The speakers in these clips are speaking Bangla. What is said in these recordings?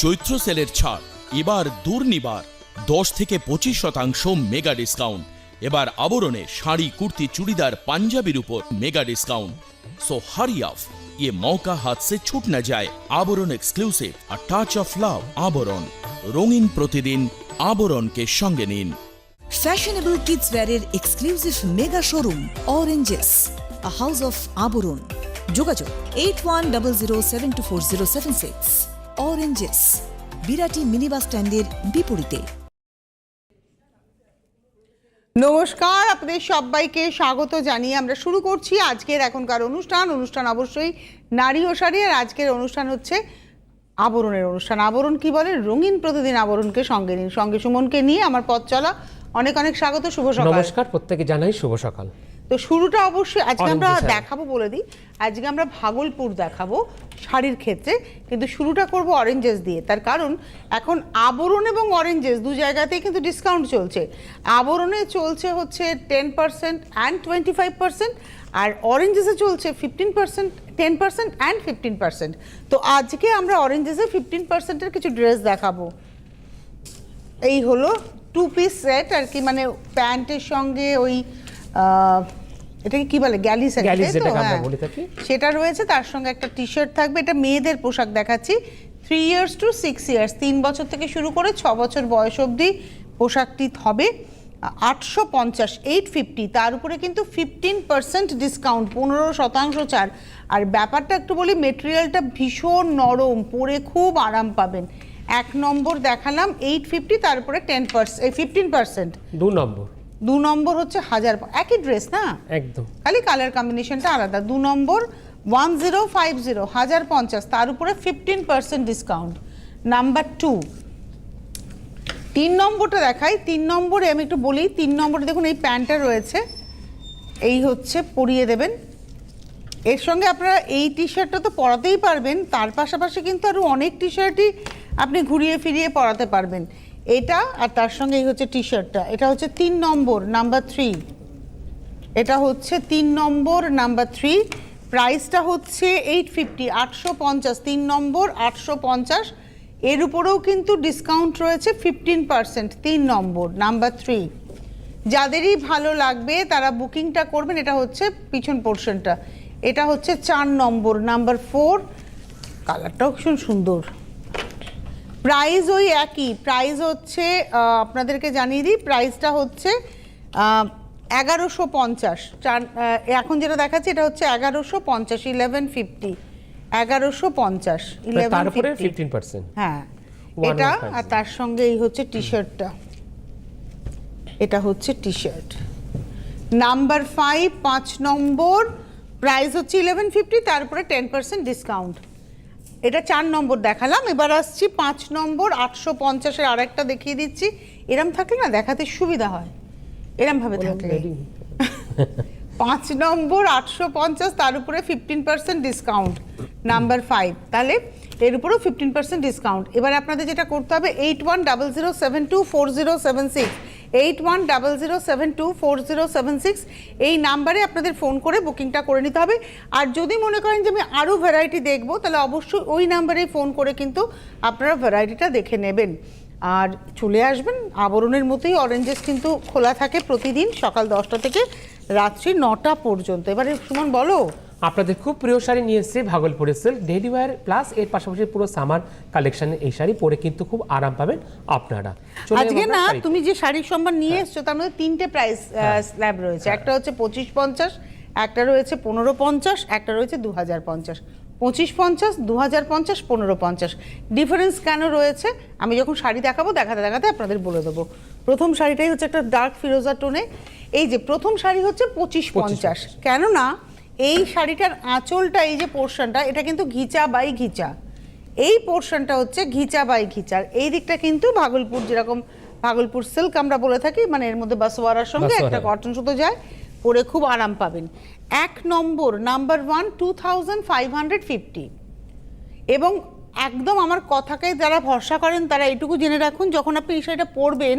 চৈত্র সেলের ছাড়। এবার দুর্নিবার, দশ থেকে পঁচিশ শতাংশ মেগা ডিসকাউন্ট। এবার আবরণে শাড়ি, কুর্তি, চুড়িদার, পাঞ্জাবির উপর mega discount. So hurry up ইয়ে মৌকা हाथ से छूट न जाए Aboron exclusive a touch of love রঙিন প্রতিদিন আবরণকে সঙ্গে নিন। Fashionable kids ওয়্যারের exclusive mega showroom Oranges a house of Aboron. যোগাযোগ eight one double zero seven two four zero seven six Oranges Birati mini bus স্ট্যান্ডের বিপরীতে। নমস্কার আপনাদের সবাইকে স্বাগত জানিয়ে আমরা শুরু করছি আজকের এখনকার অনুষ্ঠান। অনুষ্ঠান অবশ্যই নারী ও শাড়ি আর আজকের অনুষ্ঠান হচ্ছে আবরণের অনুষ্ঠান। আবরণ কি বলে? রঙিন প্রতিদিন আবরণকে সঙ্গে নিন। সঙ্গে সুমনকে নিয়ে আমার পথ চলা। অনেক অনেক স্বাগত শুভ সকাল। নমস্কার প্রত্যেকে জানাই শুভ সকাল। তো শুরুটা অবশ্যই আজকে আমরা দেখাবো বলে দিই। আজকে আমরা ভাগলপুর দেখাবো শাড়ির ক্ষেত্রে কিন্তু শুরুটা করব অরেঞ্জেস দিয়ে। তার কারণ এখন আবরণ এবং অরেঞ্জেস দু জায়গাতেই কিন্তু ডিসকাউন্ট চলছে। আবরণে চলছে হচ্ছে ten percent and twenty five percent আর অরেঞ্জেসে চলছে fifteen percent ten percent and fifteen percent তো আজকে আমরা অরেঞ্জেসে ফিফটিন পার্সেন্টের কিছু ড্রেস দেখাবো। এই হলো টু পিস সেট আর কি মানে প্যান্টের সঙ্গে ওই এটাকে কি বলে? গ্যালি সেট হ্যাঁ। থাকি। সেটা রয়েছে তার সঙ্গে একটা টি শার্ট থাকবে। এটা মেয়েদের পোশাক দেখাচ্ছি। Three years to six years তিন বছর থেকে শুরু করে ছ বছর বয়স অবধি পোশাকটি হবে। আটশো পঞ্চাশ এইট ফিফটি তার উপরে কিন্তু ফিফটিন পার্সেন্ট ডিসকাউন্ট পনেরো শতাংশ ছাড়। আর ব্যাপারটা একটু বলি মেটেরিয়ালটা ভীষণ নরম পরে খুব আরাম পাবেন। এক নম্বর দেখালাম এইট ফিফটি তারপরে টেন পার্সেন্ট ফিফটিন পার্সেন্ট দু নম্বর। দু নম্বর হচ্ছে হাজার একই ড্রেস না? একদম। খালি কালার কম্বিনেশনটা আলাদা। দু নম্বর ওয়ান জিরো ফাইভ জিরো হাজার পঞ্চাশ। তার উপরে fifteen percent discount number two তিন নম্বরটা দেখাই। তিন নম্বরে আমি একটু বলি তিন নম্বরে দেখুন এই প্যান্টটা রয়েছে। এই হচ্ছে পরিয়ে দেবেন। এর সঙ্গে আপনারা এই টি শার্টটা তো পরাতেই পারবেন। তার পাশাপাশি কিন্তু আরও অনেক টি শার্টই আপনি ঘুরিয়ে ফিরিয়ে পরাতে পারবেন। এটা আর তার সঙ্গে এই হচ্ছে টি শার্টটা এটা হচ্ছে তিন নম্বর নাম্বার থ্রি এটা হচ্ছে তিন নম্বর নাম্বার থ্রি প্রাইসটা হচ্ছে এইট ফিফটি আটশো পঞ্চাশ। তিন নম্বর, আটশো পঞ্চাশ। এর উপরেও কিন্তু ডিসকাউন্ট রয়েছে ফিফটিন পার্সেন্ট তিন নম্বর নাম্বার থ্রি যাদেরই ভালো লাগবে, তারা বুকিংটা করবেন, এটা হচ্ছে পিছন পোর্শনটা এটা হচ্ছে চার নম্বর নাম্বার ফোর কালারটাও ভীষণ সুন্দর। প্রাইস ওই একই। প্রাইস হচ্ছে আপনাদেরকে জানিয়ে দিই প্রাইসটা হচ্ছে এগারোশো পঞ্চাশ। চার এখন যেটা দেখাচ্ছে এটা হচ্ছে এগারোশো পঞ্চাশ ইলেভেন ফিফটি এগারোশো পঞ্চাশ ইলেভেন ফিফটিন পার্সেন্ট হ্যাঁ। এটা আর তার সঙ্গে এই হচ্ছে টি শার্টটা এটা হচ্ছে টি শার্ট নাম্বার ফাইভ পাঁচ নম্বর প্রাইস হচ্ছে ইলেভেন ফিফটি তারপরে টেন পার্সেন্ট ডিসকাউন্ট এটা চার নম্বর দেখালাম। এবার আসছি পাঁচ নম্বর আটশো পঞ্চাশের আর একটা দেখিয়ে দিচ্ছি। এরম থাকলে না দেখাতে সুবিধা হয়। এরমভাবে থাকলে। পাঁচ নম্বর আটশো পঞ্চাশ তার উপরে fifteen percent discount number five তাহলে এর উপরেও ফিফটিন পার্সেন্ট ডিসকাউন্ট এবার আপনাদের যেটা করতে হবে eight one double zero seven two four zero seven six eight one double zero seven two four zero seven six এই নাম্বারে আপনাদের ফোন করে বুকিংটা করে নিতে হবে। আর যদি মনে করেন যে আমি আরও ভ্যারাইটি দেখব, তাহলে অবশ্যই ওই নাম্বারেই ফোন করে কিন্তু আপনারা ভ্যারাইটিটা দেখে নেবেন। আর চলে আসবেন, আবরণের মতোই অরেঞ্জেস কিন্তু খোলা থাকে প্রতিদিন সকাল দশটা থেকে রাত্রি নটা পর্যন্ত। এবারে সুমন, বলো? আপনাদের খুব প্রিয় শাড়ি নিয়ে এসেছে ভাগলপুরের সিল্ক ডেলি ওয়ার প্লাস এর পাশাপাশি পুরো সামার কালেকশনে এই শাড়ি পরে কিন্তু খুব আরাম পাবেন আপনারা। আজকে না তুমি যে শাড়ির সম্মান নিয়ে এসছো তার মধ্যে তিনটে প্রাইস স্ল্যাব রয়েছে। একটা হচ্ছে পঁচিশ পঞ্চাশ একটা রয়েছে পনেরো পঞ্চাশ একটা রয়েছে দু হাজার পঞ্চাশ। পঁচিশ পঞ্চাশ দু হাজার পঞ্চাশ পনেরো পঞ্চাশ। ডিফারেন্স কেন রয়েছে? আমি যখন শাড়ি দেখাবো দেখাতে দেখাতে আপনাদের বলে দেবো। প্রথম শাড়িটাই হচ্ছে একটা ডার্ক ফিরোজা টোনে এই যে প্রথম শাড়ি হচ্ছে পঁচিশ পঞ্চাশ। কেননা এই শাড়িটার আঁচলটা এই যে পোর্শনটা এটা কিন্তু ঘিচা বাই ঘিচা। এই পোর্শনটা হচ্ছে ঘিচা বাই ঘিচার এই দিকটা কিন্তু ভাগলপুর যেরকম ভাগলপুর সিল্ক আমরা বলে থাকি মানে এর মধ্যে বাসোয়ারার সঙ্গে একটা কটন সুতো যায় পরে খুব আরাম পাবেন। এক নম্বর number one two thousand five hundred fifty এবং একদম আমার কথাকে যারা ভরসা করেন তারা এটুকু জেনে রাখুন, যখন আপনি এই শাড়িটা পরবেন,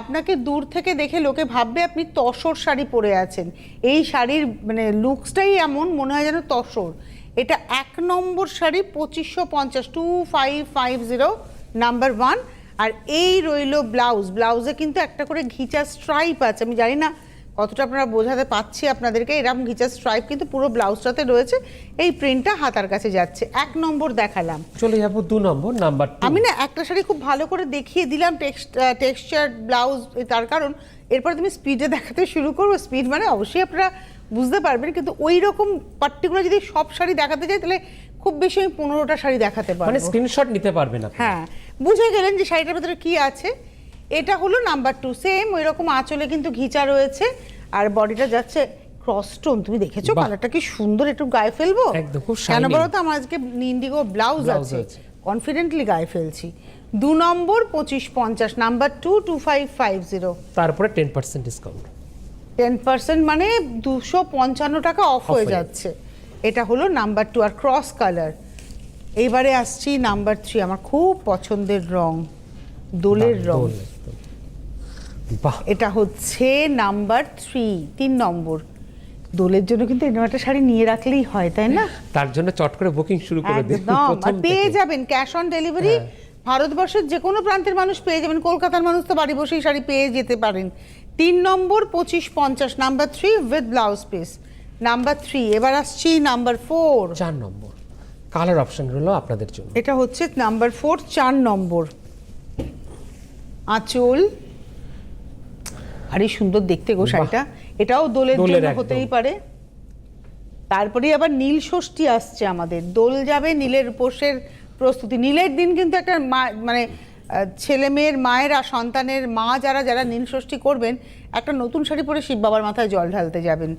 আপনাকে দূর থেকে দেখে লোকে ভাববে আপনি তসর শাড়ি পরে আছেন। এই শাড়ির মানে লুকসটাই এমন, মনে হয় যেন তসর। এটা এক নম্বর শাড়ি পঁচিশশো পঞ্চাশ two five five zero number one আর এই রইল ব্লাউজ। ব্লাউজে কিন্তু একটা করে ঘিচা স্ট্রাইপ আছে, আমি জানি না কতটা আপনারা বোঝাতে পাচ্ছি আপনাদেরকে এরকম ঘিচা স্ট্রাইপ কিন্তু পুরো ব্লাউজটাতে রয়েছে। এই প্রিন্টটা হাতার কাছে যাচ্ছে। এক নম্বর দেখালাম। চলে যাব দু নম্বর নাম্বার আমি না একটা শাড়ি খুব ভালো করে দেখিয়ে দিলাম টেক্সচার ব্লাউজ তার কারণ এরপর তুমি স্পিডে দেখাতে শুরু করব। স্পিড মানে অবশ্যই আপনারা বুঝতে পারবেন কিন্তু ওই রকম পার্টিকুলার যদি সব শাড়ি দেখাতে যাই তাহলে খুব বেশি আমি পনেরোটা শাড়ি দেখাতে পারব। মানে স্ক্রিনশট নিতে পারবেন আপনি। হ্যাঁ বুঝে গেলেন যে শাড়িটার ভেতরে কি আছে। এটা হলো নাম্বার টু। সেম ওই রকম আঁচলে কিন্তু ঘিচা রয়েছে। আর বডিটা যাচ্ছে ক্রস টোন তুমি দেখেছ কালারটা কি সুন্দর একটু গায়ে ফেলব? একদম, খুব কেন বলো তো আমার আজকে ইন্ডিগো ব্লাউজ আছে। কনফিডেন্টলি গায়ে ফেলছি। দু নম্বর পঁচিশ পঞ্চাশ number two two five five zero. তারপরে ten percent discount ten percent মানে দুশো পঞ্চান্ন টাকা অফ হয়ে যাচ্ছে। এটা হলো নাম্বার টু আর ক্রস কালার এইবারে আসছি নাম্বার থ্রি আমার খুব পছন্দের রং। দোলের রং। বাহ। এটা হচ্ছে নাম্বার থ্রি তিন নম্বর। দোলের জন্য কিন্তু এরকম একটা শাড়ি নিয়ে রাখলেই হয় তাই না? তার জন্য চট করে বুকিং শুরু করে দিন একদম পেয়ে যাবেন ক্যাশ অন ডেলিভারি। ভারতবর্ষের যে কোনো প্রান্তের মানুষ পেয়ে যাবেন কলকাতার মানুষ তো বাড়ি বসেই শাড়ি পেয়ে যেতে পারেন। তিন নম্বর পঁচিশ পঞ্চাশ number three with blouse piece number three এবার আসছি নাম্বার ফোর চার নম্বর। কালার অপশন আপনাদের জন্য। এটা হচ্ছে নাম্বার ফোর চার নম্বর। আঁচল। আরে সুন্দর দেখতে গো শাড়িটা। এটাও দোলের জন্য হতেই পারে। তারপরে আবার নীল ষষ্ঠী আসছে আমাদের। দোল যাবে নীলের উপোসের প্রস্তুতি। নীলের দিন কিন্তু একটা মা মানে ছেলে মেয়ের মায়েরা সন্তানের মা যারা যারা নীল ষষ্ঠী করবেন একটা নতুন শাড়ি পরে শিব বাবার মাথায় জল ঢালতে যাবেন।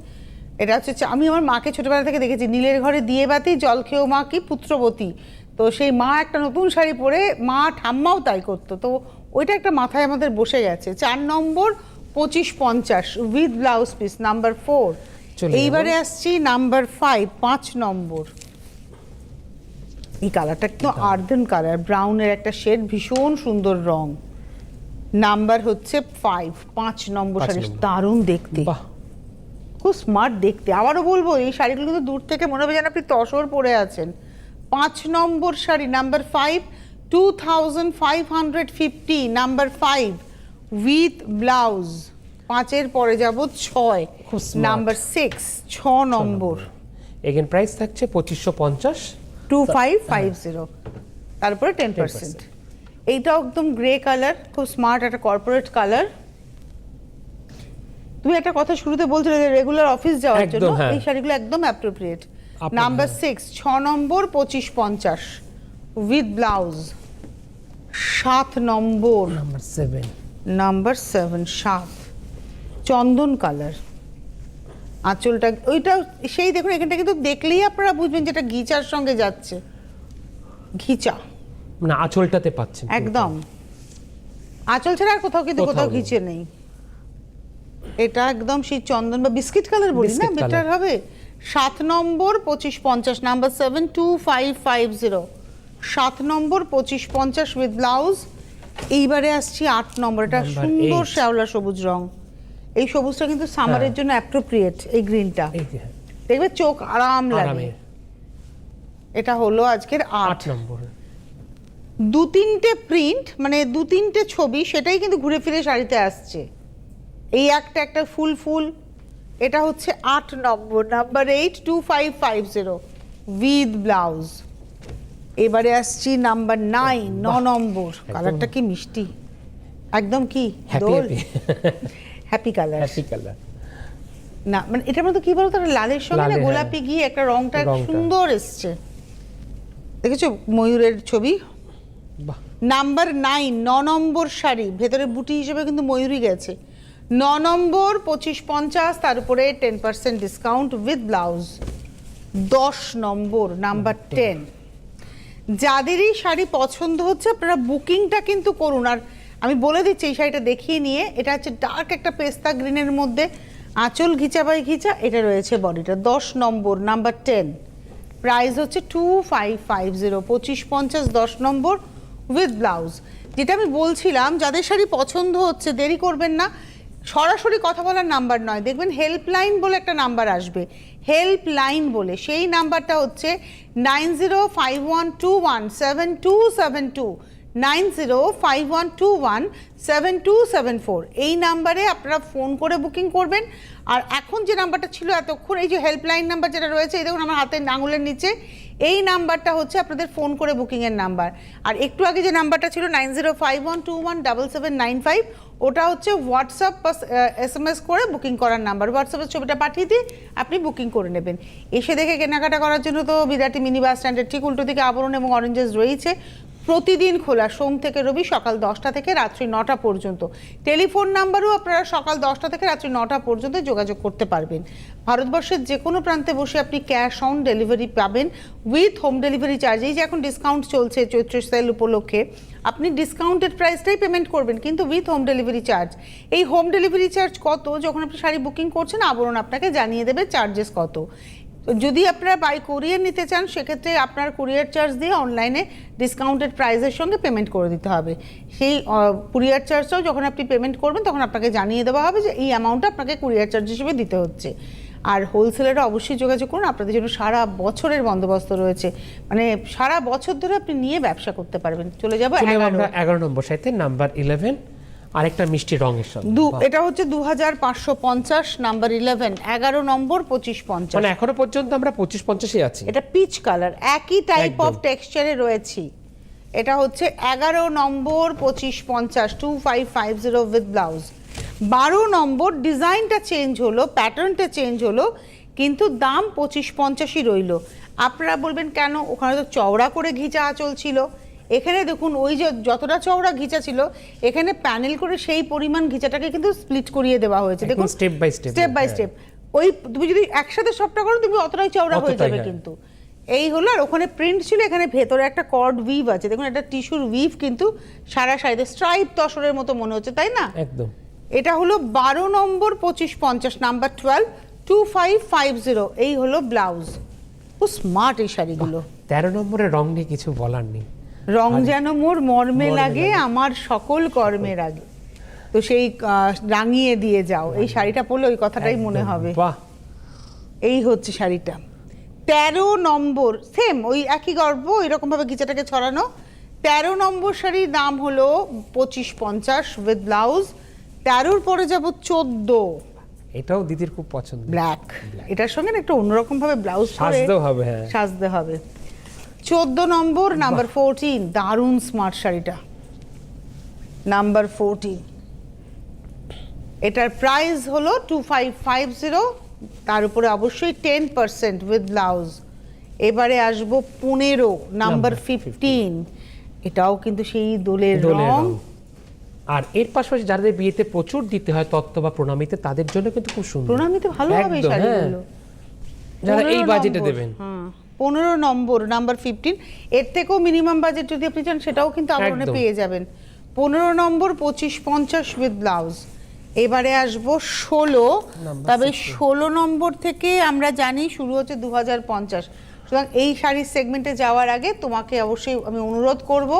এটা হচ্ছে আমি আমার মাকে ছোটবেলা থেকে দেখেছি নীলের ঘরে দিয়ে বাতি জল খেয়েও মা কি পুত্রবতী। তো সেই মা একটা নতুন শাড়ি পরে মা ঠাম্মাও তাই করতো। তো ওইটা একটা মাথায় আমাদের বসে গেছে। চার নম্বর পঁচিশ পঞ্চাশ with blouse piece number four এইবারে আসছি নাম্বার ফাইভ পাঁচ নম্বর। এই কালারটা একটু আর্দেন কালার ব্রাউনের একটা শেড ভীষণ সুন্দর রং। নাম্বার হচ্ছে ফাইভ পাঁচ নম্বর শাড়ি দারুণ দেখতে। বাহ। খুব স্মার্ট দেখতে। আবারও বলব এই শাড়িগুলো কিন্তু দূর থেকে মনে হবে যেন আপনি তসর পরে আছেন। পাঁচ নম্বর sari number five two thousand five hundred fifty number five with blouse পাঁচের পরে যাব ছয় নাম্বার সিক্স ছ নম্বর। এগেন প্রাইস থাকছে পঁচিশশো পঞ্চাশ। টু ফাইভ ফাইভ জিরো তারপরে টেন পার্সেন্ট এইটাও একদম গ্রে কালার খুব স্মার্ট একটা কর্পোরেট কালার তুমি একটা কথা শুরুতে বলছিলে যে রেগুলার অফিস যাওয়ার জন্য হ্যাঁ। এই শাড়িগুলো একদম অ্যাপ্রোপ্রিয়েট নাম্বার হ্যাঁ। সিক্স ছ নম্বর পঁচিশ পঞ্চাশ উইথ ব্লাউজ সাত নম্বর। নাম্বার সেভেন নাম্বার সেভেন সাত। চন্দন কালার আঁচলটা ওইটা সেই দেখুন এখানটা কিন্তু দেখলেই আপনারা বুঝবেন যেটা ঘিচার সঙ্গে যাচ্ছে। ঘিচা। মানে আঁচলটাতে পাচ্ছেন একদম। আঁচল ছাড়া আর কোথাও কিন্তু কোথাও ঘিচে নেই। এটা একদম সেই চন্দন বা বিস্কিট কালার বলি না? বেটার হবে। সাত নম্বর পঁচিশ পঞ্চাশ number seven two five five zero সাত নম্বর পঁচিশ পঞ্চাশ উইথ ব্লাউজ এইবারে আসছি আট নম্বর এটা সুন্দর শ্যাওলা সবুজ রং। এই সবুজটা কিন্তু সামারের হ্যাঁ। জন্য অ্যাপ্রোপ্রিয়েট এই গ্রিনটা দেখবে চোখ আরাম লাগে। এটা হলো আজকের আট। আট নম্বর। দু তিনটে প্রিন্ট মানে দু তিনটে ছবি সেটাই কিন্তু ঘুরে ফিরে শাড়িতে আসছে। এই একটা একটা ফুল ফুল। এটা হচ্ছে আট নম্বর number eight two five five zero with blouse এবারে আসছি নাম্বার নাইন ন নম্বর। কালারটা কি মিষ্টি? একদম কি? Happy Dol? Happy colour happy colour না মানে এটার মধ্যে কি বলতো? লালের সঙ্গে না হ্যাঁ। গোলাপি গিয়ে একটা রংটা। সুন্দর এসছে। দেখেছ ময়ূরের ছবি? নাম্বার নাইন ন নম্বর শাড়ি। ভেতরে বুটি হিসেবে কিন্তু ময়ূরই গেছে। ন নম্বর পঁচিশ পঞ্চাশ তার উপরে ten percent discount with blouse দশ নম্বর নাম্বার টেন যাদেরই শাড়ি পছন্দ হচ্ছে, আপনারা বুকিংটা কিন্তু করুন। আর আমি বলে দিচ্ছি, এই শাড়িটা দেখিয়ে নিয়ে, এটা হচ্ছে ডার্ক একটা পেস্তা গ্রিনের মধ্যে, আঁচল ঘিচা বাই ঘিচা, এটা রয়েছে বডিটা দশ নম্বর নাম্বার টেন প্রাইস হচ্ছে টু ফাইভ ফাইভ জিরো পঁচিশ পঞ্চাশ, দশ নম্বর উইথ ব্লাউজ যেটা আমি বলছিলাম, যাদের শাড়ি পছন্দ হচ্ছে, দেরি করবেন না। সরাসরি কথা বলার নাম্বার নয়। দেখবেন হেল্পলাইন বলে একটা নাম্বার আসবে। হেল্পলাইন বলে, সেই নাম্বারটা হচ্ছে nine zero five one two one seven two seven two nine zero five one two one seven two seven four এই নাম্বারে আপনারা ফোন করে বুকিং করবেন। আর এখন যে নাম্বারটা ছিল এতক্ষণ, এই যে হেল্পলাইন নাম্বার যেটা রয়েছে, এই দেখুন আমার হাতের আঙুলের নিচে, এই নাম্বারটা হচ্ছে আপনাদের ফোন করে বুকিংয়ের নাম্বার। আর একটু আগে যে নাম্বারটা ছিল nine zero five one two one double seven nine five ওটা হচ্ছে হোয়াটসঅ্যাপ বা এস এম এস করে বুকিং করার নাম্বার হোয়াটসঅ্যাপের ছবিটা পাঠিয়ে দিয়ে আপনি বুকিং করে নেবেন। এসে দেখে কেনাকাটা করার জন্য তো বিরাটি মিনি বাস স্ট্যান্ডের ঠিক উল্টো দিকে আবরণ এবং অরেঞ্জেস রয়েছে। প্রতিদিন খোলা, সোম থেকে রবি সকাল দশটা থেকে রাত্রি নটা পর্যন্ত। টেলিফোন নাম্বারও আপনারা সকাল দশটা থেকে রাত্রি নটা পর্যন্ত যোগাযোগ করতে পারবেন। ভারতবর্ষের যে কোনো প্রান্তে বসে আপনি ক্যাশ অন ডেলিভারি পাবেন। উইথ হোম ডেলিভারি চার্জ, এই যে এখন ডিসকাউন্ট চলছে চৈত্র সেল উপলক্ষে, আপনি ডিসকাউন্টেড প্রাইসটাই পেমেন্ট করবেন, কিন্তু উইথ হোম ডেলিভারি চার্জ। এই হোম ডেলিভারি চার্জ কত? যখন আপনি শাড়ি বুকিং করছেন, আবরণ আপনাকে জানিয়ে দেবে চার্জেস কত। তো যদি আপনারা বাই কুরিয়ার নিতে চান সেক্ষেত্রে আপনার কুরিয়ার চার্জ দিয়ে অনলাইনে ডিসকাউন্টেড প্রাইসের সঙ্গে পেমেন্ট করে দিতে হবে। সেই কুরিয়ার চার্জটাও যখন আপনি পেমেন্ট করবেন তখন আপনাকে জানিয়ে দেওয়া হবে যে এই অ্যামাউন্টটা আপনাকে কুরিয়ার চার্জ হিসেবে দিতে হচ্ছে। আর হোলসেলাররা অবশ্যই যোগাযোগ করুন আপনাদের জন্য সারা বছরের বন্দোবস্ত রয়েছে। মানে সারা বছর ধরে আপনি নিয়ে ব্যবসা করতে পারবেন। চলে যাব এগারো। নম্বর সাইতে নাম্বার ইলেভেন আরেকটা মিষ্টি রঙের দু এটা হচ্ছে দু হাজার পাঁচশো পঞ্চাশ নাম্বার ইলেভেন এগারো নম্বর পঁচিশ পঞ্চাশ। মানে এখনও পর্যন্ত আমরা পঁচিশ পঞ্চাশে আছি। এটা পিচ কালার একই টাইপ অফ টেক্সচারে রয়েছি। এটা হচ্ছে এগারো নম্বর পঁচিশ পঞ্চাশ two five five zero with blouse বারো নম্বর ডিজাইনটা চেঞ্জ হলো প্যাটার্নটা চেঞ্জ হলো কিন্তু দাম পঁচিশ পঞ্চাশই রইল। আপনারা বলবেন কেন? ওখানে তো চওড়া করে ঘিচা আঁচল ছিল এখানে দেখুন ওই যে যতটা চওড়া ঘিচা ছিল এখানে প্যানেল করে সেই পরিমাণ ঘিচাটাকে কিন্তু স্প্লিট করিয়ে দেওয়া হয়েছে। দেখুন step by step step by. Step ওই তুমি যদি একসাথে সবটা করো তুমি অতটাই চওড়া হয়ে যাবে হ্যাঁ। কিন্তু। এই হলো আর ওখানে প্রিন্ট ছিল এখানে ভেতরে একটা কর্ড উইভ আছে। দেখুন একটা টিস্যুর উইভ কিন্তু সারা সাইডে স্ট্রাইপ তসরের মতো মনে হচ্ছে তাই না? একদম। এটা হলো বারো নম্বর পঁচিশ পঞ্চাশ number twelve two five five zero এই হলো ব্লাউজ ও স্মার্ট এই শাড়িগুলো। তেরো নম্বরের রং নিয়ে কিছু বলার নেই। রং যেন মোর মর্মে লাগে আমার সকল কর্মের আগে। তো সেই রাঙিয়ে দিয়ে যাও। এই শাড়িটা পরলে ওই কথাটাই মনে হবে। বাহ। এই হচ্ছে শাড়িটা। তেরো নম্বর সেম ওই একই গর্ব এরকম ভাবে গিচাটাকে ছড়ানো। তেরো নম্বর শাড়ির দাম হলো পঁচিশ পঞ্চাশ উইথ ব্লাউজ তেরোর পরে যাব চোদ্দ। এটাও দিদির খুব পছন্দ ব্ল্যাক এটার সঙ্গে একটু অন্যরকম ভাবে ব্লাউজ সাজতেও হবে, হ্যাঁ। সাজতে হবে। চোদ্দ নম্বর নাম্বার ফোরটিন দারুণ স্মার্ট শাড়িটা। নাম্বার ফোরটিন এটার প্রাইস হলো টু ফাইভ ফাইভ জিরো তার উপরে অবশ্যই টেন পার্সেন্ট উইথ ব্লাউজ এবারে আসব পনেরো নাম্বার ফিফটিন এটাও কিন্তু সেই দোলের রং। আর এর পাশাপাশি যাদের বিয়েতে প্রচুর দিতে হয় তত্ত্ব বা প্রণামীতে তাদের জন্য কিন্তু খুব সুন্দর। প্রণামীতে ভালো হবে হ্যাঁ। শাড়িগুলো। যারা এই বাজেটে দেবেন। হ্যাঁ। পনেরো নম্বর নাম্বার ফিফটিন এর থেকেও মিনিমাম বাজেট যদি আপনি চান সেটাও কিন্তু আবরণে পেয়ে যাবেন। পনেরো নম্বর পঁচিশ পঞ্চাশ উইথ ব্লাউজ এবারে আসব ষোলো। তবে ষোলো নম্বর থেকে আমরা জানি শুরু হচ্ছে দু হাজার পঞ্চাশ। সুতরাং এই শাড়ির সেগমেন্টে যাওয়ার আগে তোমাকে অবশ্যই আমি অনুরোধ করব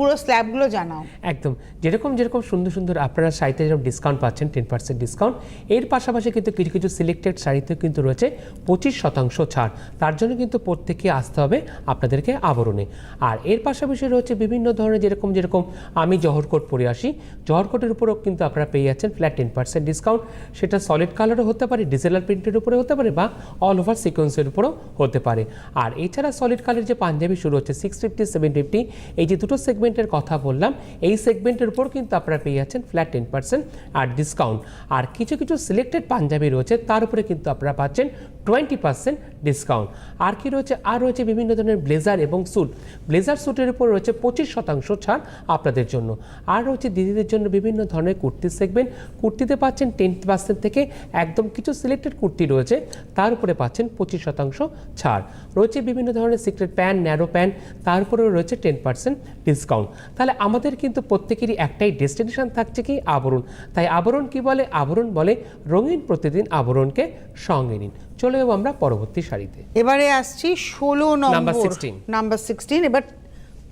পুরো স্ল্যাবগুলো জানাও। একদম। যেরকম যেরকম সুন্দর সুন্দর আপনারা শাড়িতে যেরকম ডিসকাউন্ট পাচ্ছেন টেন পার্সেন্ট ডিসকাউন্ট এর পাশাপাশি কিন্তু কিছু কিছু সিলেক্টেড শাড়িতে কিন্তু রয়েছে পঁচিশ শতাংশ ছাড়। তার জন্য কিন্তু প্রত্যেকে আসতে হবে আপনাদেরকে আবরণে। আর এর পাশাপাশি রয়েছে বিভিন্ন ধরনের যেরকম যেরকম আমি জহরকোট পরে আসি। জহরকোটের উপরেও কিন্তু আপনারা পেয়ে যাচ্ছেন ফ্ল্যাট টেন পার্সেন্ট ডিসকাউন্ট সেটা সলিড কালারও হতে পারে ডিজিটাল প্রিন্টের উপরে হতে পারে বা অল ওভার সিকোয়েন্সের উপরেও হতে পারে। আর এছাড়া সলিড কালার যে পাঞ্জাবি শুরু হচ্ছে সিক্স ফিফটি সেভেন ফিফটি এই যে দুটো সেগমেন্টের কথা বললাম, এই সেগমেন্টের উপর কিন্তু আপনারা পেয়ে যাচ্ছেন ফ্ল্যাট টেন পার্সেন্ট আর ডিসকাউন্ট আর কিছু কিছু সিলেক্টেড পাঞ্জাবি রয়েছে, তার উপরে কিন্তু আপনারা পাচ্ছেন টোয়েন্টি পার্সেন্ট ডিসকাউন্ট আর কি রয়েছে? আর রয়েছে বিভিন্ন ধরনের ব্লেজার এবং স্যুট ব্লেজার স্যুটের উপর রয়েছে পঁচিশ শতাংশ ছাড় আপনাদের জন্য। আর রয়েছে দিদিদের জন্য বিভিন্ন ধরনের কুর্তি সেগমেন্ট কুর্তিতে পাচ্ছেন টেন পার্সেন্ট থেকে একদম কিছু সিলেক্টেড কুর্তি রয়েছে। তার উপরে পাচ্ছেন পঁচিশ শতাংশ ছাড়। রয়েছে বিভিন্ন ধরনের সিক্রেট প্যান্ট ন্যারো প্যান্ট তার উপরেও রয়েছে টেন পার্সেন্ট ডিসকাউন্ট তাহলে আমাদের কিন্তু প্রত্যেকেরই একটাই ডেস্টিনেশন থাকছে কি? আবরণ। তাই আবরণ কি বলে? আবরণ বলে রঙিন প্রতিদিন আবরণকে সঙ্গে নিন। চলে যাব আমরা পরবর্তী শাড়িতে এবারে আসছি ষোলো নম্বর 16 নাম্বার সিক্সটিন এবার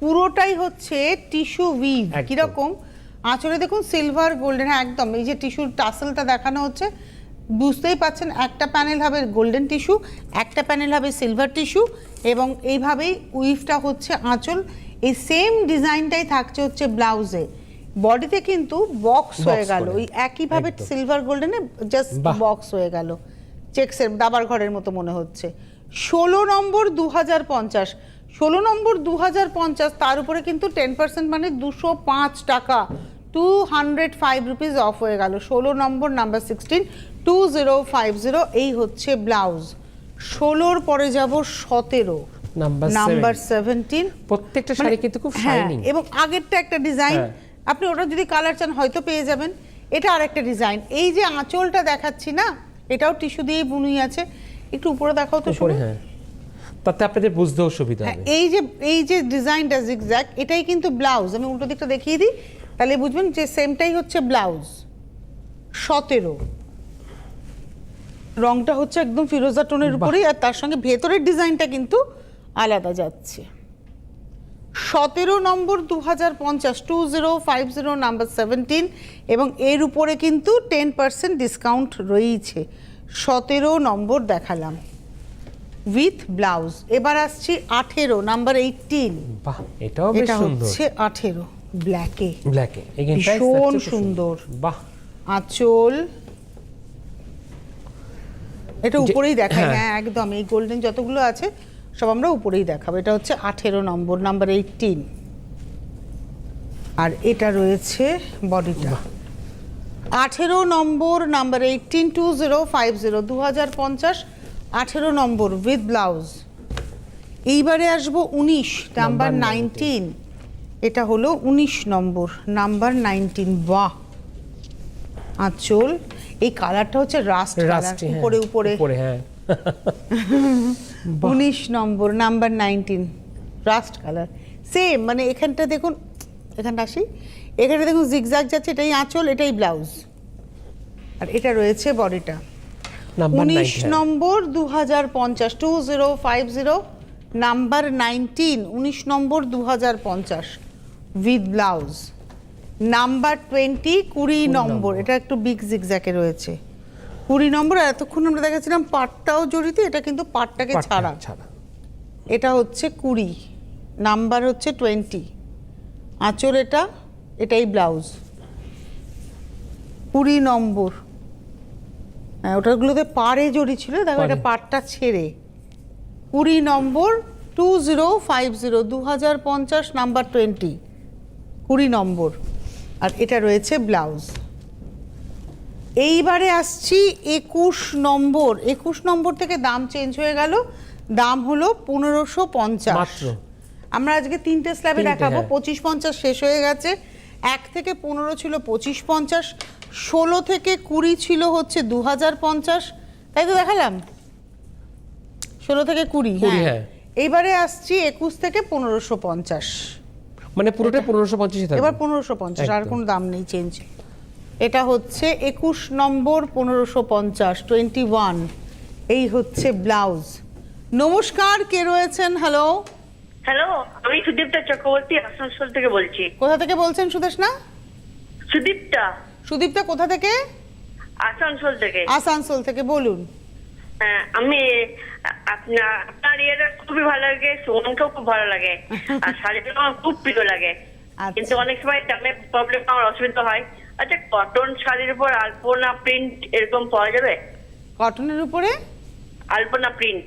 পুরোটাই হচ্ছে টিস্যু উইভ। কীরকম? আঁচলে দেখুন সিলভার গোল্ডেন হ্যাঁ একদম এই যে টিস্যুর টাসেলটা দেখানো হচ্ছে বুঝতেই পাচ্ছেন একটা প্যানেল হবে গোল্ডেন টিস্যু একটা প্যানেল হবে সিলভার টিস্যু এবং এইভাবেই উইফটা হচ্ছে আঁচল। এই সেম ডিজাইনটাই থাকছে হচ্ছে ব্লাউজে বডিতে কিন্তু বক্স হয়ে গেল। ওই একইভাবে সিলভার গোল্ডেনে জাস্ট বক্স হয়ে গেল। চেক্সের দাবার ঘরের মতো মনে হচ্ছে। ষোলো নম্বর দু হাজার পঞ্চাশ ষোলো নম্বর দু হাজার পঞ্চাশ তার উপরে কিন্তু টেন পার্সেন্ট মানে দুশো পাঁচ টাকা two hundred five rupees off হয়ে গেল। ষোলো নম্বর number sixteen two zero five zero এই হচ্ছে ব্লাউজ। ষোলোর পরে যাব সতেরো। নাম্বার নাম্বার সেভেন সেভেন্টিন প্রত্যেকটা শাড়ি কিন্তু খুব হ্যাঁ শাইনিং এবং আগেরটা একটা ডিজাইন হ্যাঁ। আপনি ওটা যদি কালার চান হয়তো পেয়ে যাবেন। এটা আর একটা ডিজাইন এই যে আঁচলটা দেখাচ্ছি না এটাও টিস্যু দিয়েই বুনুই আছে। একটু উপরে দেখাও তো উপরে শুনি। হ্যাঁ। তাতে আপনাদের বুঝতেও সুবিধা হ্যাঁ, হবে। এই যে এই যে ডিজাইনটা জিগজ্যাগ এটাই কিন্তু ব্লাউজ আমি উল্টো দিকটা দেখিয়ে দিই। তাহলে বুঝবেন যে সেমটাই হচ্ছে ব্লাউজ সতেরো। রংটা হচ্ছে একদম ফিরোজা টোনের উপরেই আর তার সঙ্গে ভেতরের ডিজাইনটা কিন্তু আলাদা যাচ্ছে। সতেরো নম্বর দু হাজার পঞ্চাশ two zero five zero number seventeen এবং এর উপরে কিন্তু টেন পার্সেন্ট ডিসকাউন্ট রয়েছে। সতেরো নম্বর দেখালাম। উইথ ব্লাউজ এবার আসছি আঠেরো নাম্বার এইটিন বাহ এটাও বেশ এটা সুন্দর। হচ্ছে আঠেরো ব্ল্যাকে ব্ল্যাকে ভীষণ সুন্দর। বাহ। আঁচল। এটা উপরেই দেখায় হ্যাঁ। হ্যাঁ একদম এই গোল্ডেন যতগুলো আছে সব আমরা উপরেই দেখাবো। এটা হচ্ছে আঠেরো নম্বর নাম্বার এইটিন আর এটা রয়েছে বডিটা আঠেরো নম্বর number eighteen two zero five zero দু হাজার পঞ্চাশ। আঠেরো নম্বর উইথ ব্লাউজ এইবারে আসব উনিশ নাম্বার নাইনটিন এটা হলো উনিশ নম্বর নাম্বার নাইনটিন বাহ। আঁচল। এই কালারটা হচ্ছে রাস্ট কালার রাস্টি উপরে উপরে। উপরে হ্যাঁ। উনিশ নম্বর number nineteen rust colour same মানে এখানটা দেখুন এখানটা আসি। এখানে দেখুন জিগজাগ যাচ্ছে এটাই আঁচল এটাই ব্লাউজ আর এটা রয়েছে বডিটা। উনিশ নম্বর দু হাজার পঞ্চাশ two zero five zero number nineteen উনিশ নম্বর দু হাজার পঞ্চাশ উইথ ব্লাউজ নাম্বার টোয়েন্টি কুড়ি নম্বর এটা একটু বিগ জিগজ্যাকে রয়েছে। কুড়ি নম্বর এতক্ষণ আমরা দেখাচ্ছিলাম পাটটাও জড়িত এটা কিন্তু পাটটাকে ছাড়া। ছাড়া। এটা হচ্ছে কুড়ি নাম্বার হচ্ছে টোয়েন্টি। আঁচল এটা এটাই ব্লাউজ। কুড়ি নম্বর। হ্যাঁ ওটাগুলোতে পাড়ে জড়ি ছিল দেখো এটা পাটটা ছেড়ে। কুড়ি নম্বর টু জিরো ফাইভ জিরো দু হাজার পঞ্চাশ নাম্বার টোয়েন্টি। কুড়ি নম্বর। আর এটা রয়েছে ব্লাউজ। এইবারে আসছি একুশ নম্বর। একুশ নম্বর থেকে দাম চেঞ্জ হয়ে গেল। দাম হলো পনেরোশো পঞ্চাশ। আমরা আজকে তিনটে স্ল্যাবে দেখাবো। হ্যাঁ। পঁচিশ পঞ্চাশ শেষ হয়ে গেছে। এক থেকে পনেরো ছিল পঁচিশ পঞ্চাশ। ষোলো থেকে কুড়ি ছিল হচ্ছে দু হাজার পঞ্চাশ। তাই তো দেখালাম? ষোলো থেকে কুড়ি হ্যাঁ। হ্যাঁ। এইবারে আসছি একুশ থেকে পনেরোশো পঞ্চাশ। মানে পুরোটা পনেরোশো পঞ্চাশ এবার পনেরোশো পঞ্চাশ আর কোনো দাম নেই চেঞ্জ এটা হচ্ছে একুশ নম্বর পনেরোশো পঞ্চাশ টোয়েন্টি ওয়ান এই হচ্ছে ব্লাউজ। নমস্কার কে রয়েছেন? হ্যালো হ্যালো আমি সুদীপ্তা চক্রবর্তী আসানসোল থেকে বলছি। কোথা থেকে বলছেন সুদেশ না সুদীপ্তা সুদীপটা কোথা থেকে? আসানসোল থেকে। আসানসোল থেকে বলুন। হ্যাঁ, আমি আপনার আপনার ইয়েটা খুবই ভালো লাগে সুমনকেও খুব ভালো লাগে। আর শাড়িটা আমার খুব প্রিয় লাগে। আচ্ছা। কিন্তু অনেক সময় দামে প্রবলেম আমার অসুবিধা হয়। আচ্ছা কটন শাড়ির উপর আলপনা প্রিন্ট এরকম পাওয়া যাবে? কটনের উপরে? আলপনা প্রিন্ট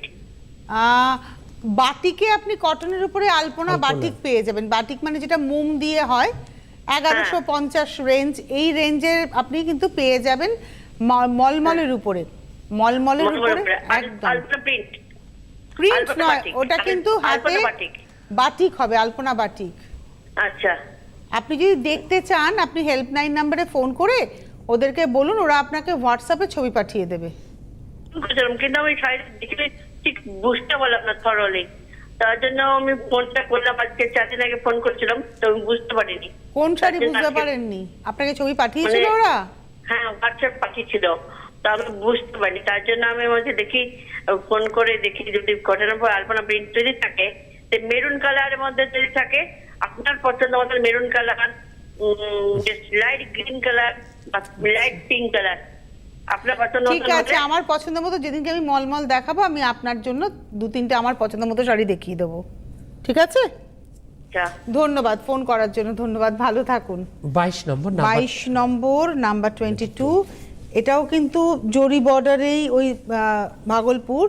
বাটিকে আপনি কটনের উপরে আলপনা। বাটিক পেয়ে যাবেন। বাটিক মানে যেটা মোম দিয়ে হয় এগারোশো পঞ্চাশ রেঞ্জ এই রেঞ্জের আপনি কিন্তু পেয়ে যাবেন মলমলের উপরে। মলমলের উপরে একদম। প্রিন্ট প্রিন্ট নয় ওটা কিন্তু হাতে বাটিক। বাটিক হবে আলপনা বাটিক। আচ্ছা। আপনি যদি দেখতে চান আপনি হেল্পলাইন নাম্বারে ফোন করে ওদেরকে বলুন ওরা আপনাকে হোয়াটসঅ্যাপে ছবি পাঠিয়ে দেবে। করেছিলাম কিন্তু আমি শাড়িটা দেখলে ঠিক বুঝতে পারলাম না থরলি তার জন্য আমি ফোনটা করলাম আজকে চার দিন আগে ফোন করেছিলাম তো আমি বুঝতে পারিনি। কোন শাড়ি বুঝতে পারেননি? আপনাকে ছবি পাঠিয়েছিল মানে- ওরা? হ্যাঁ হোয়াটসঅ্যাপ পাঠিয়েছিল। তো আমি বুঝতে পারিনি। তার জন্য আমি বলছি দেখি ফোন করে দেখি যদি কটনের উপর আলপনা প্রিন্ট যদি থাকে মেরুন কালারের মধ্যে যদি থাকে আপনার পছন্দ মতো maroon colour light green colour বা লাইট পিঙ্ক কালার আপনার পছন্দ ঠিক আছে আমার পছন্দ মতো যেদিনকে আমি মলমল দেখাবো আমি আপনার জন্য দু তিনটে আমার পছন্দ মতো শাড়ি দেখিয়ে দেবো। ঠিক আছে? আচ্ছা। ধন্যবাদ ফোন করার জন্য ধন্যবাদ ভালো থাকুন। বাইশ নম্বর বাইশ নম্বর নাম্বার টোয়েন্টি টু এটাও কিন্তু জরি বর্ডারেই ওই ভাগলপুর।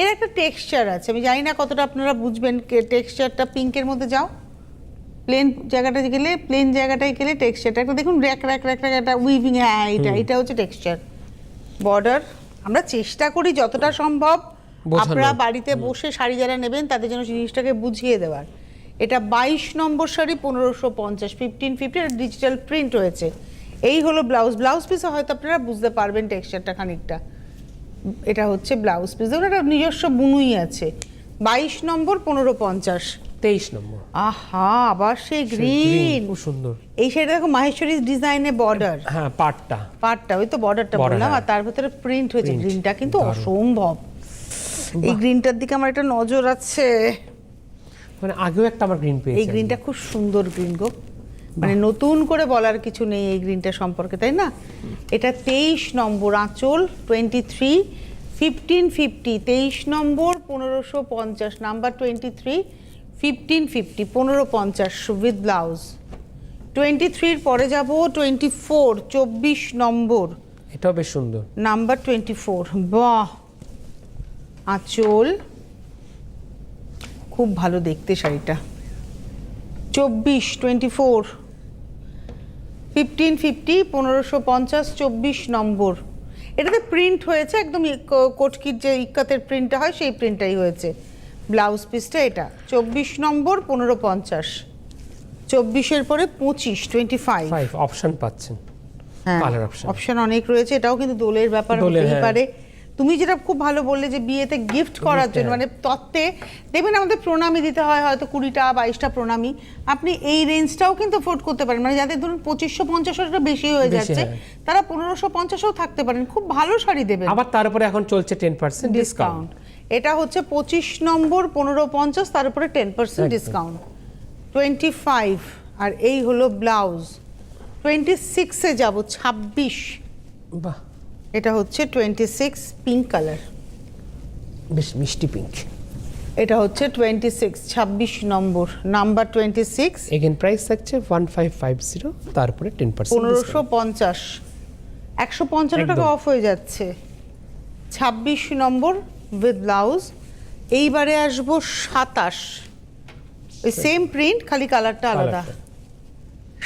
এর একটা টেক্সচার আছে আমি জানি না কতটা আপনারা বুঝবেন টেক্সচারটা পিঙ্কের মধ্যে যাও। প্লেন জায়গাটায় গেলে প্লেন জায়গাটায় গেলে টেক্সচারটা একটা দেখুন র্যাক র্যাক র্যাক র্যাক একটা উইভিং হ্যাঁ এটা এটা হচ্ছে টেক্সচার বর্ডার আমরা চেষ্টা করি যতটা সম্ভব আপনারা বাড়িতে বসে শাড়ি যারা নেবেন তাদের জন্য জিনিসটাকে বুঝিয়ে দেওয়ার। এটা বাইশ নম্বর শাড়ি পনেরোশো পঞ্চাশ ফিফটিন ফিফটি ডিজিটাল প্রিন্ট হয়েছে। এই হলো ব্লাউজ ব্লাউজ পিসে হয়তো আপনারা বুঝতে পারবেন টেক্সচারটা খানিকটা। এটা হচ্ছে ব্লাউজ পিস ওটা একটা নিজস্ব বুনুই আছে। বাইশ নম্বর পনেরো পঞ্চাশ। তেইশ নম্বর। আহা আবার সেই গ্রিন খুব সুন্দর। এই শাড়িটা দেখো ডিজাইনে বর্ডার হ্যাঁ পাটটা। পার্টটা ওই তো বর্ডারটা বললাম আর হ্যাঁ। তার ভিতরে প্রিন্ট হয়েছে। গ্রিনটা কিন্তু অসম্ভব। এই গ্রিনটার দিকে আমার একটা নজর আছে। মানে আগেও একটা আমার গ্রিন পেয়েছি এই গ্রিনটা খুব সুন্দর গ্রিন গো। মানে নতুন করে বলার কিছু নেই এই গ্রিনটা সম্পর্কে তাই না? এটা তেইশ নম্বর আঁচল টোয়েন্টি থ্রি ফিফটিন ফিফটি তেইশ নম্বর পনেরোশো পঞ্চাশ number twenty three fifteen fifty পনেরো পঞ্চাশ উইথ ব্লাউজ টোয়েন্টি থ্রির পরে যাব টোয়েন্টি ফোর চব্বিশ নম্বর। এটাও বেশ সুন্দর। নাম্বার টোয়েন্টি ফোর বাহ! আঁচল। খুব ভালো দেখতে শাড়িটা। চব্বিশ টোয়েন্টি ফোর ফিফটিন ফিফটি পনেরোশো পঞ্চাশ চব্বিশ নম্বর। এটাতে প্রিন্ট হয়েছে একদম কটকির যে ইক্কাতের প্রিন্টটা হয় সেই প্রিন্টটাই হয়েছে। ব্লাউজ পিসটা এটা। চব্বিশ নম্বর পনেরো পঞ্চাশ। চব্বিশের পরে পঁচিশ টোয়েন্টি ফাইভ অপশন পাচ্ছেন। হ্যাঁ অপশন অনেক রয়েছে এটাও কিন্তু দোলের ব্যাপার হতেই হ্যাঁ। পারে। তুমি যেটা খুব ভালো বললে যে বিয়েতে গিফট করার জন্য হ্যাঁ। মানে তত্ত্বে দেখবেন আমাদের প্রণামী দিতে হয় হয়তো কুড়িটা বাইশটা প্রণামী। আপনি এই রেঞ্জটাও কিন্তু অ্যাফোর্ড করতে পারেন। মানে যাদের ধরুন পঁচিশশো পঞ্চাশ টাকা বেশি হয়ে যাচ্ছে হ্যাঁ। তারা পনেরোশো পঞ্চাশও থাকতে পারেন। খুব ভালো শাড়ি দেবেন। আবার তার উপরে এখন চলছে টেন পার্সেন্ট ডিসকাউন্ট এটা হচ্ছে পঁচিশ নম্বর পনেরো পঞ্চাশ তার উপরে ten percent discount twenty five আর এই হলো ব্লাউজ টোয়েন্টি সিক্সে যাব ছাব্বিশ। বাহ। এটা হচ্ছে টোয়েন্টি সিক্স পিঙ্ক কালার বেশ মিষ্টি পিঙ্ক এটা হচ্ছে টোয়েন্টি সিক্স ছাব্বিশ নম্বর। Number twenty six again price থাকছে ওয়ান ফাইভ ফাইভ জিরো তারপরে টেন পার্সেন্ট পনেরোশো পঞ্চাশ। একশো পঞ্চান্ন টাকা অফ হয়ে যাচ্ছে। ছাব্বিশ নম্বর উইথ ব্লাউজ এইবারে আসব সাতাশ। ওই সেম প্রিন্ট খালি কালারটা আলাদা।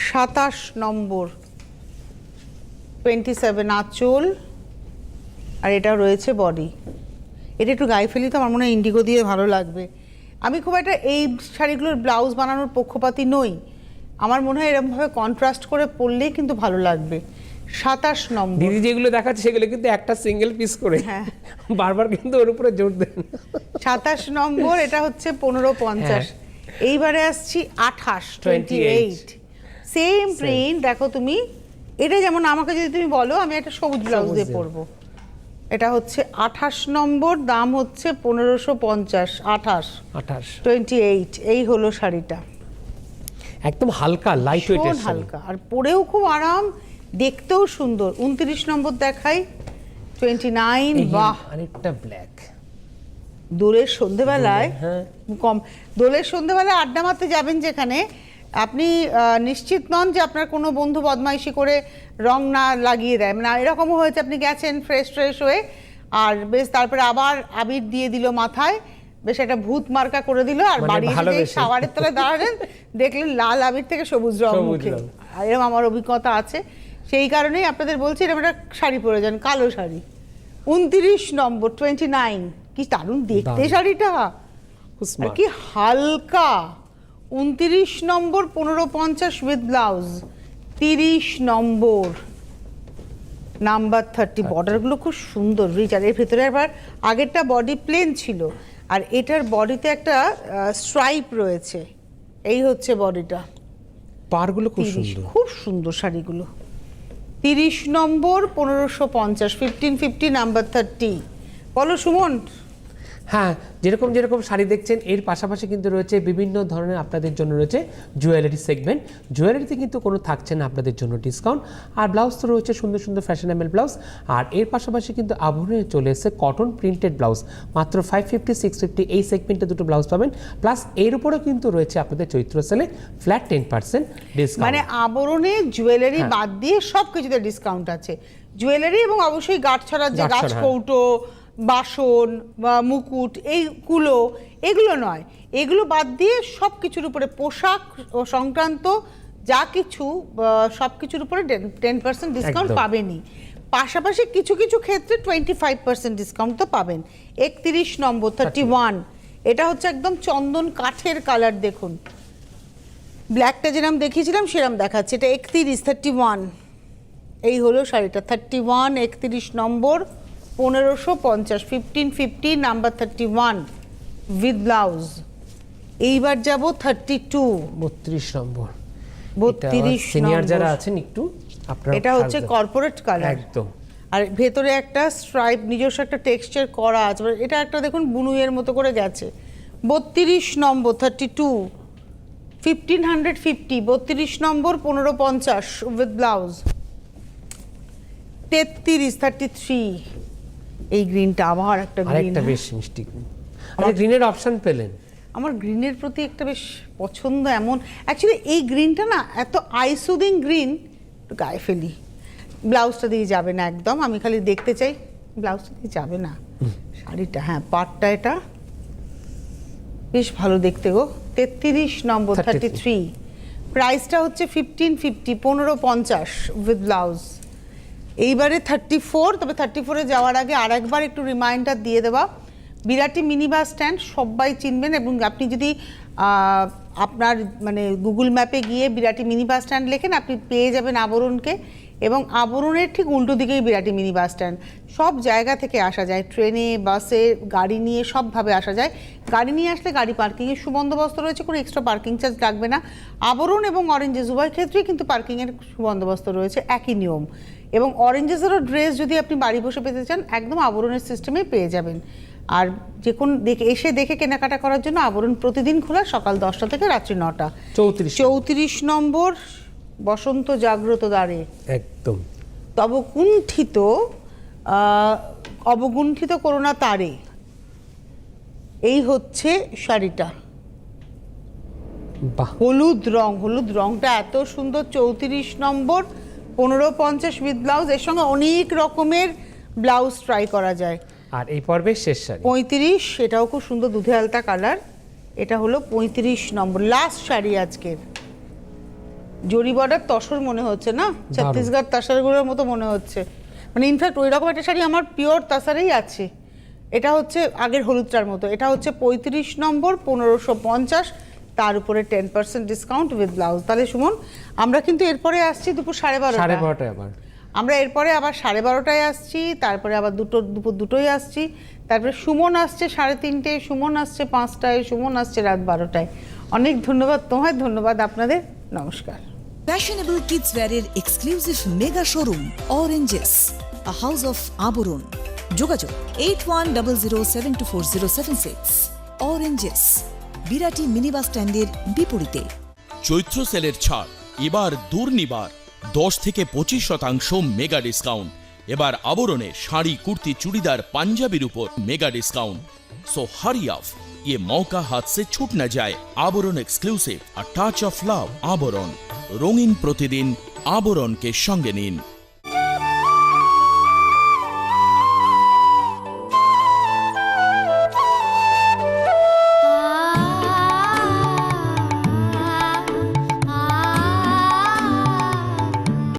সাতাশ নম্বর। টোয়েন্টি সেভেন আঁচল। আর এটা রয়েছে বডি এটা একটু গায়ে ফেলি তো আমার মনে হয় ইন্ডিগো দিয়ে ভালো লাগবে। আমি খুব একটা এই শাড়িগুলোর ব্লাউজ বানানোর পক্ষপাতী নই। আমার মনে হয় এরকমভাবে কন্ট্রাস্ট করে পরলেই কিন্তু ভালো লাগবে। সাতাশ নম্বর। দিদি যেগুলো দেখাচ্ছে সেগুলো কিন্তু একটা সিঙ্গেল পিস করে। হ্যাঁ। বারবার কিন্তু ওর উপরে জোর দেন। সাতাশ নম্বর এটা হচ্ছে পনেরো পঞ্চাশ। হ্যাঁ। এইবারে আসছি আঠাশ টোয়েন্টি এইট সেম প্রিন্ট দেখো তুমি এটা যেমন আমাকে যদি তুমি বলো আমি একটা সবুজ ব্লাউজ দিয়ে দিয়ে। পরবো। এটা হচ্ছে আঠাশ নম্বর দাম হচ্ছে পনেরোশো পঞ্চাশ আঠাশ। আঠাশ। টোয়েন্টি এইট এই হলো শাড়িটা। একদম হালকা লাইট হালকা। আর পরেও খুব আরাম দেখতেও সুন্দর। উনত্রিশ নম্বর দেখাই। টোয়েন্টি নাইন বাহ। আরেকটা ব্ল্যাক দোলের সন্ধেবেলায় হ্যাঁ। কম। দোলের সন্ধেবেলায় আড্ডা মারতে যাবেন যেখানে। আপনি নিশ্চিত নন যে আপনার কোনো বন্ধু বদমাইশি করে রং না লাগিয়ে দেয়। না এরকমও হয়েছে আপনি গেছেন ফ্রেশ ফ্রেশ হয়ে আর বেশ তারপরে আবার আবির দিয়ে দিল মাথায়। বেশ একটা ভূত মার্কা করে দিল আর মানে বাড়ি শাওয়ারের তলায় দাঁড়ালেন। দেখলেন লাল আবির থেকে সবুজ রং মুখে। রং। এরকম আমার অভিজ্ঞতা আছে। সেই কারণেই আপনাদের বলছি এরকম একটা শাড়ি পরে যান কালো শাড়ি। উনত্রিশ নম্বর টোয়েন্টি নাইন কি দারুণ দেখতে শাড়িটা। আর কি হালকা। উনত্রিশ নম্বর পনেরো পঞ্চাশ উইথ ব্লাউজ তিরিশ নম্বর। নাম্বার থার্টি বর্ডারগুলো খুব সুন্দর রিচ আর এর ভেতরে আবার আগেরটা বডি প্লেন ছিল। আর এটার বডিতে একটা স্ট্রাইপ রয়েছে। এই হচ্ছে বডিটা পারগুলো খুব সুন্দর। খুব সুন্দর শাড়িগুলো। তিরিশ নম্বর পনেরোশো পঞ্চাশ ফিফটিন ফিফটি নাম্বার থার্টি বলো সুমন। হ্যাঁ যেরকম যেরকম শাড়ি দেখছেন এর পাশাপাশি কিন্তু রয়েছে বিভিন্ন ধরনের আপনাদের জন্য রয়েছে জুয়েলারি সেগমেন্ট জুয়েলারিতে কিন্তু কোনো থাকছে না আপনাদের জন্য ডিসকাউন্ট আর ব্লাউজ তো রয়েছে সুন্দর সুন্দর ফ্যাশনেবল ব্লাউজ আর এর পাশাপাশি কিন্তু আভরণে চলে এসেছে কটন প্রিন্টেড ব্লাউজ মাত্র ফাইভ ফিফটি সিক্স ফিফটি এই সেগমেন্টে দুটো ব্লাউজ পাবেন। প্লাস এর উপরেও কিন্তু রয়েছে আপনাদের চৈত্র সেলে ফ্ল্যাট টেন পার্সেন্ট ডিসকাউন্ট মানে আবরণে জুয়েলারি হ্যাঁ। বাদ দিয়ে সব কিছুতে ডিসকাউন্ট আছে। জুয়েলারি এবং অবশ্যই গাছ ছড়ার যে গাছ হ্যাঁ। কৌটো বাসন বা মুকুট এই কুলো এগুলো নয়। এগুলো বাদ দিয়ে সব কিছুর উপরে পোশাক ও সংক্রান্ত যা কিছু সব কিছুর উপরে টেন পার্সেন্ট ডিসকাউন্ট। পাবেনই। পাশাপাশি কিছু কিছু ক্ষেত্রে টোয়েন্টি ফাইভ পার্সেন্ট ডিসকাউন্ট তো পাবেন। একত্রিশ নম্বর থার্টি ওয়ান এটা হচ্ছে একদম চন্দন কাঠের কালার দেখুন। ব্ল্যাকটা যেরকম দেখিয়েছিলাম সেরকম দেখাচ্ছে। এটা একত্রিশ থার্টি ওয়ান এই হলো শাড়িটা। থার্টি ওয়ান একত্রিশ নম্বর। পনেরোশো পঞ্চাশ fifteen fifty number thirty one with blouse এইবার যাব থার্টি টু বত্রিশ নম্বর। বত্রিশ সিনিয়র যারা আছেন একটু এটা হচ্ছে কর্পোরেট কালার একদম। আর ভেতরে একটা স্ট্রাইপ নিজস্ব একটা টেক্সচার করা আছে। এটা একটা দেখুন বুনুইয়ের মতো করে গেছে। বত্রিশ নম্বর thirty two fifteen hundred fifty বত্রিশ নম্বর পনেরো পঞ্চাশ উইথ ব্লাউজ তেত্রিশ থার্টি থ্রি এই গ্রিনটা আবার একটা গ্রিন আরেকটা বেশ মিষ্টি আপনি গ্রিনের অপশন পেলেন। আমার গ্রিনের প্রতি একটা বেশ পছন্দ এমন। অ্যাকচুয়ালি এই গ্রিনটা না এত আইসুদিং গ্রিন গায়ে ফেলি। ব্লাউজটা দিয়ে যাবে না একদম আমি খালি দেখতে চাই ব্লাউজটা দিয়ে যাবে না। শাড়িটা হ্যাঁ পাটটা এটা। বেশ ভালো দেখতে গো। তেত্রিশ নম্বর 33 থার্টি থ্রি প্রাইসটা হচ্ছে ফিফটিন ফিফটি পনেরো পঞ্চাশ উইথ ব্লাউজ এইবারে থার্টি ফোর তবে থার্টি ফোরে যাওয়ার আগে আর একবার একটু রিমাইন্ডার দিয়ে দেওয়া। বিরাটি মিনি বাস স্ট্যান্ড, সবাই চিনবেন এবং আপনি যদি আপনার মানে গুগল ম্যাপে গিয়ে বিরাটি মিনি বাস স্ট্যান্ড লেখেন, আপনি পেয়ে যাবেন আবরণকে এবং আবরণের ঠিক উল্টো দিকেই বিরাটি মিনি বাস স্ট্যান্ড। সব জায়গা থেকে আসা যায়, ট্রেনে, বাসে, গাড়ি নিয়ে সবভাবে আসা যায়। গাড়ি নিয়ে আসলে গাড়ি পার্কিংয়ের সুবন্দোবস্ত রয়েছে, কোনো এক্সট্রা পার্কিং চার্জ লাগবে না। আবরণ এবং অরেঞ্জেস উভয় ক্ষেত্রেই কিন্তু পার্কিংয়ের সুবন্দোবস্ত রয়েছে, একই নিয়ম। এবং অরেঞ্জেসেরও ড্রেস যদি আপনি বাড়ি বসে পেতে চান একদম আবরণের সিস্টেমে পেয়ে যাবেন। আর যে কোন দেখে এসে দেখে কেনাকাটা করার জন্য আবরণ প্রতিদিন খোলা সকাল দশটা থেকে রাত্রি নটা। চৌত্রিশ। চৌত্রিশ নম্বর বসন্ত জাগ্রত দ্বারে। একদম। তব কুণ্ঠিত আহ, অবগুণ্ঠিত করোনা তারে। এই হচ্ছে শাড়িটা। হলুদ রং হলুদ রংটা এত সুন্দর চৌত্রিশ নম্বর পনেরো পঞ্চাশ উইথ ব্লাউজ এর সঙ্গে অনেক রকমের ব্লাউজ ট্রাই করা যায়। আর এই পর্বের শেষ শাড়ি। পঁয়ত্রিশ এটাও খুব সুন্দর দুধে আলতা কালার এটা হলো পঁয়ত্রিশ নম্বর লাস্ট শাড়ি আজকের। জরি বর্ডার তসর মনে হচ্ছে না? ছত্তিশগড় তাসারগুলোর মতো মনে হচ্ছে। মানে ইনফ্যাক্ট ওই রকম একটা শাড়ি আমার পিওর তাসারেই আছে। এটা হচ্ছে আগের হলুদটার মতো। এটা হচ্ছে পঁয়ত্রিশ নম্বর পনেরোশো পঞ্চাশ। তার উপরে ten percent discount with blouse তাহলে সুমন আমরা কিন্তু এরপরে আসছি দুপুর সাড়ে বারোটা সাড়ে বারোটায় আবার। আমরা এরপরে আবার সাড়ে বারোটায় আসছি তারপরে আবার দুটো দুপুর দুটোই আসছি। তারপরে সুমন আসছে সাড়ে তিনটে সুমন আসছে পাঁচটায় সুমন আসছে রাত বারোটায়। অনেক ধন্যবাদ তোমায় ধন্যবাদ আপনাদের নমস্কার। Fashionable kids wear এর exclusive mega showroom Oranges, a house of Aburun. যোগাযোগ eight one double zero seven two four zero seven six oranges Birati minibus স্ট্যান্ডের বিপরীতে। চৈত্র সেলের ছাড়, এবার দুর্নিবার, দশ থেকে পঁচিশ শতাংশ মেগা ডিসকাউন্ট। এবার আবরণে শাড়ি, কুর্তি, চুড়িদার, পাঞ্জাবির উপর mega discount. So hurry of ইয়ে মৌকা हाथ से छूट न जाए Abharan exclusive a touch of love Abharan रंगीन प्रतिदिन आबोरन के